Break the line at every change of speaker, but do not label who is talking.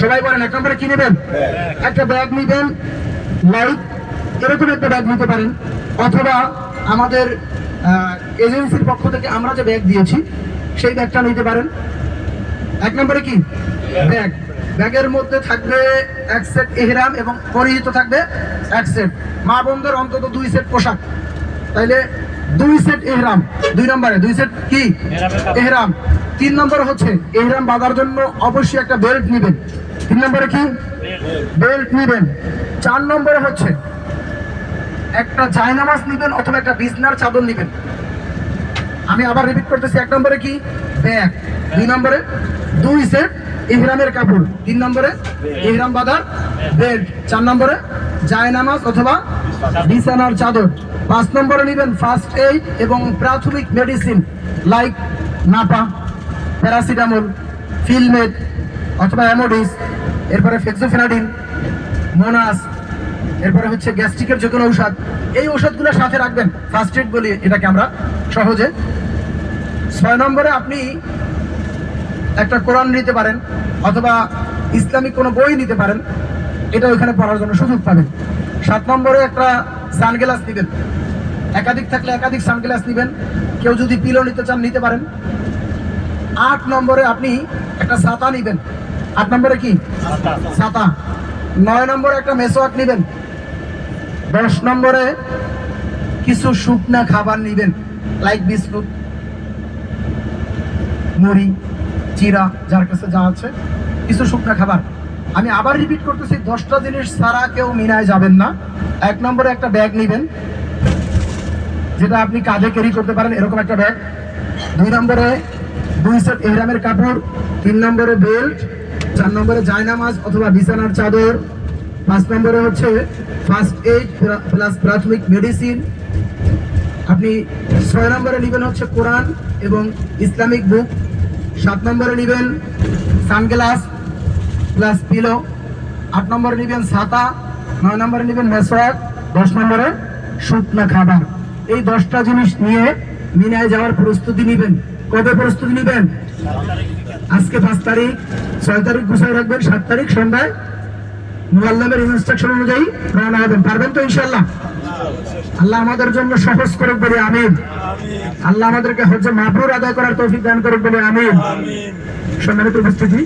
সবাই বলেন এক নম্বরে কি নেবেন? একটা ব্যাগ নিবেন লাইক এরকম একটা ব্যাগ নিতে পারেন। অথবা আমাদের এজেন্সির পক্ষ থেকে আমরা যে ব্যাগ দিয়েছি সেই ব্যাগটা নিতে পারেন। এক নম্বরে কি? ব্যাগ। ব্যাগের মধ্যে থাকবে এক সেট এহরাম এবং পরিহিত থাকবে এক সেট। মা বোনদের অন্তত দুই সেট পোশাক। তাইলে দুই সেট এহরাম। দুই নম্বরে দুই সেট কি? এহরাম। তিন নম্বর হচ্ছে এহরাম বাঁধার জন্য অবশ্যই একটা বেল্ট নেবেন। তিন নম্বরে কি? বেল্ট নেবেন। চার নম্বরে হচ্ছে একটা জায়নামাজ নেবেন অথবা একটা বিছনার চাদর নেবেন। আমি আবার রিপিট করতেছি এক নম্বরে কি? ব্যাগ দুই নম্বরে দুই সেট ইহরামের কাপড়। তিন নম্বরে ইহরাম বাঁধার বেল্ট চার নম্বরে জায়নামাজ অথবা বিছানার চাদর। পাঁচ নম্বরে নেবেন ফার্স্ট এইড এবং প্রাথমিক মেডিসিন লাইক নাপা প্যারাসিটামল ফিলমেড অথবা অ্যামোডিস এরপরে ফেক্সোফেনাডিন মোনাস এরপরে হচ্ছে গ্যাস্ট্রিকের যে কোনো ঔষধ। এই ঔষধগুলো সাথে রাখবেন। ফার্স্ট এড বলি এটাকে আমরা সহজে। ছয় নম্বরে আপনি একটা কোরআন নিতে পারেন অথবা ইসলামিক কোনো বই নিতে পারেন। এটা ওইখানে পড়ার জন্য সুযোগ পাবেন। সাত নম্বরে একটা সানগ্লাস নেবেন একাধিক থাকলে একাধিক সানগ্লাস নেবেন। কেউ যদি পিলো নিতে চান, নিতে পারেন। আট নম্বরে আপনি একটা ছাতা নেবেন। আট নম্বরে কি? ছাতা। নয় নম্বরে একটা মেসোয়াক নেবেন। দশ নম্বরে কিছু শুকনা খাবার নেবেন লাইক বিস্কুট, মুড়ি, চিরা, যার কাছে যা আছে, কিছু শুকনা খাবার। আমি আবার রিপিট করতেছি, দশটা জিনিস ছাড়া কেউ মিনায় যাবেন না। এক নম্বরে একটা ব্যাগ নেবেন, যেটা আপনি কাঁধে ক্যারি করতে পারেন, এরকম একটা ব্যাগ দুই নম্বরে দুই সেট এহরামের কাপড়, তিন নম্বরে বেল্ট চার নম্বরে জায়নামাজ অথবা বিছানার চাদর, পাঁচ নম্বরে হচ্ছে ফার্স্ট এইড প্লাস প্রাথমিক মেডিসিন আপনি ছয় নম্বরে নেবেন হচ্ছে কোরআন এবং ইসলামিক বুক সাত নম্বরে নেবেন সানগ্লাস। প্লাস পিলো, আট নম্বরে নেবেন ছাতা নয় নম্বরে নেবেন মেসওয়াক দশ নম্বরে শুকনা খাবার। এই দশটা জিনিস নিয়ে মিনায় যাওয়ার প্রস্তুতি নেবেন। কবে প্রস্তুতি নেবেন? আজকে পাঁচ তারিখ, ছয় তারিখ গুছাই রাখবেন, সাত তারিখ সন্ধ্যায় মুআল্লামের ইনস্ট্রাকশন অনুযায়ী রওনা হবেন। পারবেন তো ইনশাল্লাহ আল্লাহ আমাদের জন্য সহজ করুক বলে আমিন। আল্লাহ আমাদেরকে হচ্ছে মাহবুর আদায় করার তৌফিক দান করুক বলে আমিন। সম্মানিত উপস্থিতি।